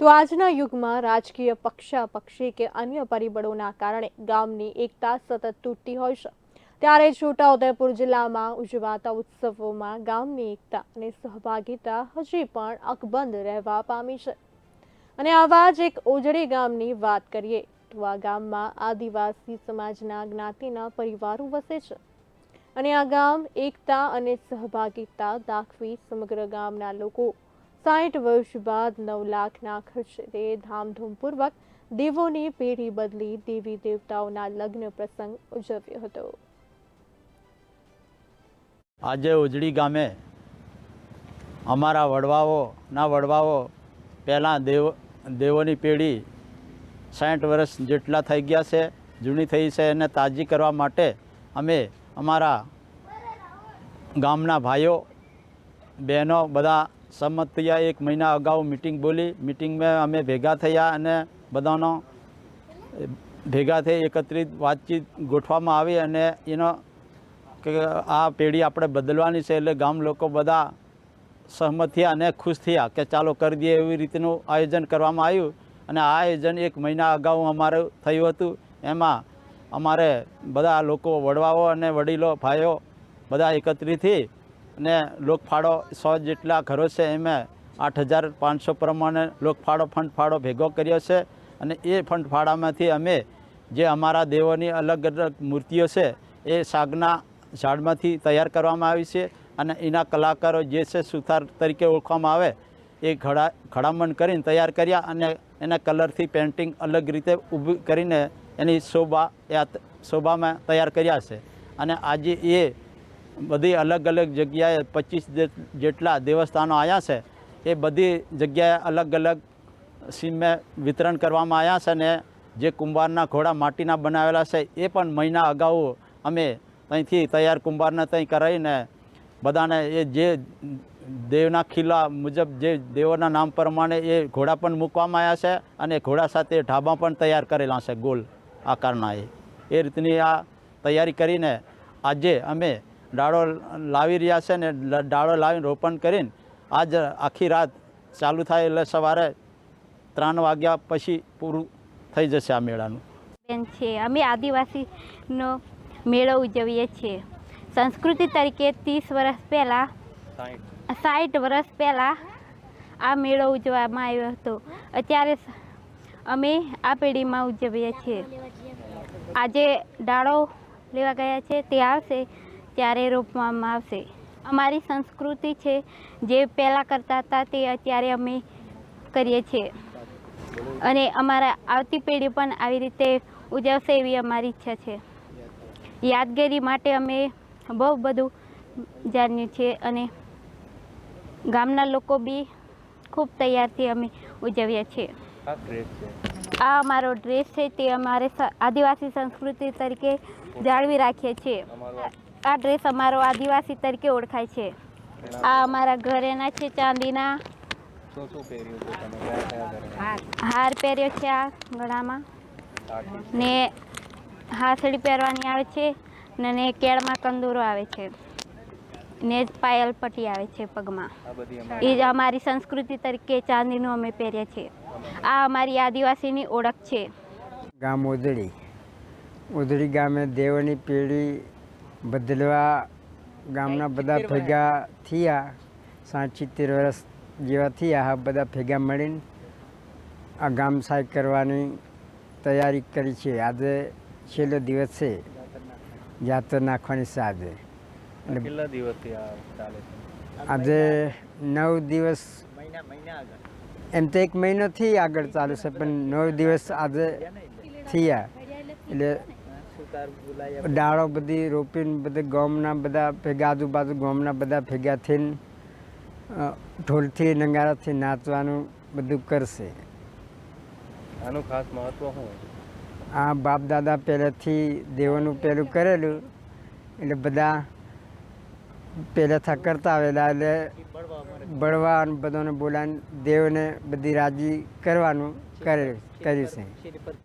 તો આજના યુગમાં રાજકીય પક્ષાપક્ષી કે અન્ય પરિબળોના કારણે ગામની એકતા સતત તૂટતી હોય છે. ત્યારે છોટાઉદેપુર જિલ્લામાં ઉજવાતા ઉત્સવોમાં ગામની એકતા અને સહભાગિતા હજી પણ અકબંધ રહેવા પામી છે. અને આવા જ એક ઓજડી ગામની વાત કરીએ તો આ ગામમાં આદિવાસી સમાજના જ્ઞાતિના પરિવારો વસે છે. અને આ ગામ એકતા અને સહભાગિતા દાખવી સમગ્ર ગામના લોકો સાઠ વર્ષ બાદ નવ લાખના ખર્ચે ધામધૂમપૂર્વક દેવોની પેઢી બદલી દેવી દેવતાઓના લગ્ન પ્રસંગ ઉજવ્યો હતો. આજે ઉજળી ગામે અમારા વડવાઓના વડવાઓ પહેલાં દેવ, દેવોની પેઢી સાઠ વર્ષ જેટલા થઈ ગયા છે, જૂની થઈ છે એને તાજી કરવા માટે અમે અમારા ગામના ભાઈઓ, બહેનો બધા સંમત થયા એક મહિના અગાઉ મિટિંગ બોલી. મિટિંગમાં અમે ભેગા થયા અને બધાનો ભેગા થઈ એકત્રિત વાતચીત ગોઠવામાં આવી અને એનો કે આ પેઢી આપણે બદલવાની છે એટલે ગામ લોકો બધા સહમત થયા અને ખુશ થયા કે ચાલો કરી દઈએ એવી રીતનું આયોજન કરવામાં આવ્યું. અને આ આયોજન એક મહિના અગાઉ અમારું થયું હતું. એમાં અમારે બધા લોકો વડવાઓ અને વડીલો ભાઈઓ બધા એકત્રિત થઈ અને લોકફાળો સો જેટલા ઘરો છે એમાં આઠ હજાર પાંચસો પ્રમાણે લોકફાળો ફંડ ફાળો ભેગો કર્યો છે. અને એ ફંડ ફાળામાંથી અમે જે અમારા દેવોની અલગ અલગ મૂર્તિઓ છે એ સાગના ઝાડમાંથી તૈયાર કરવામાં આવી છે. અને એના કલાકારો જે છે સુથાર તરીકે ઓળખવામાં આવે એ ઘડા ઘડામણ કરીને તૈયાર કર્યા અને એના કલરથી પેઇન્ટિંગ અલગ રીતે ઊભી કરીને એની શોભા શોભામાં તૈયાર કર્યા છે. અને આજે એ બધી અલગ અલગ જગ્યાએ પચીસ જેટલા દેવસ્થાનો આવ્યા છે, એ બધી જગ્યાએ અલગ અલગ સીમે વિતરણ કરવામાં આવ્યા છે અને જે કુંભારના ઘોડા માટીના બનાવેલા છે, એ પણ મહિના અગાઉ અમે ત્યાંથી તૈયાર કુંભારને ત્યાં કરાવીને બધાને એ જે દેવના ખીલા મુજબ જે દેવોના નામ પ્રમાણે એ ઘોડા પણ મૂકવામાં આવ્યા છે અને ઘોડા સાથે ઢાબા પણ તૈયાર કરેલા છે ગોલ આકારના એ રીતની આ તૈયારી કરીને આજે અમે ડાળો લાવી રહ્યા છે ને ડાળો લાવીને રોપણ કરીને આજ આખી રાત ચાલુ થાય એટલે સવારે ત્રણ વાગ્યા પછી પૂરું થઈ જશે આ મેળાનું. બેન છે અમે આદિવાસીનો મેળો ઉજવીએ છીએ. સંસ્કૃતિ તરીકે ત્રીસ વર્ષ પહેલાં સાઠ વર્ષ પહેલાં આ મેળો ઉજવવામાં આવ્યો હતો. અત્યારે અમે આ પેઢીમાં ઉજવીએ છીએ. આજે ડાળો લેવા ગયા છે તે આવશે. ત્યારે રોપવામાં આવશે. અમારી સંસ્કૃતિ છે જે પહેલાં કરતા હતા તે અત્યારે અમે કરીએ છીએ. અને અમારા આવતી પેઢી પણ આવી રીતે ઉજવશે એવી અમારી ઈચ્છા છે. યાદગીરી માટે અમે બહુ બધું જાણ્યું છીએ અને ગામના લોકો બી ખૂબ તૈયારથી અમે ઉજવીએ છીએ. આ અમારો ડ્રેસ છે તે અમારે આદિવાસી સંસ્કૃતિ તરીકે જાળવી રાખીએ છીએ. આ ડ્રેસ અમારો આદિવાસી તરીકે ઓળખાય છે. આ અમારા ઘરેના છે ચાંદીના. હાર. પહેર્યો છે આ ગળામાં. ને હાથડી પહેરવાની આવે છે ને ને કેળમાં કંદૂરો આવે છે. ને પાયલ પટ્ટી આવે છે પગમાં. એ જ અમારી સંસ્કૃતિ તરીકે ચાંદીનું અમે પહેરીએ છીએ. આ અમારી આદિવાસીની ઓળખ છે. ગામ ઉધડી. ઉધડી ગામે દેવની પેઢી બદલવા ગામના બધા ભેગા થયા. સાઠ સિત્તેર વર્ષ જેવા થયા. આ બધા ભેગા મળીને આ ગામ સાહેબ કરવાની તૈયારી કરી છે. આજે છેલ્લો દિવસ છે. જાતર નાખવાની છે આજે. કેટલા દિવસથી ચાલે છે? આજે નવ દિવસ એમ તો એક મહિનોથી આગળ ચાલુ છે પણ નવ દિવસ આજે થયા. એટલે ડાળો બધી રોપીને બધા ગામના બધા ભેગા આજુબાજુ ગામના બધા ભેગા થઈને ઢોલથી નંગારાથી નાચવાનું બધું કરશે. આનું ખાસ મહત્વ શું આ બાપ દાદા પહેલેથી દેવોનું પેલું કરેલું એટલે બધા પહેલેથી કરતા આવેલા એટલે બળવા અને બધાને બોલાવીને દેવને બધી રાજી કરવાનું કરે કર્યું છે.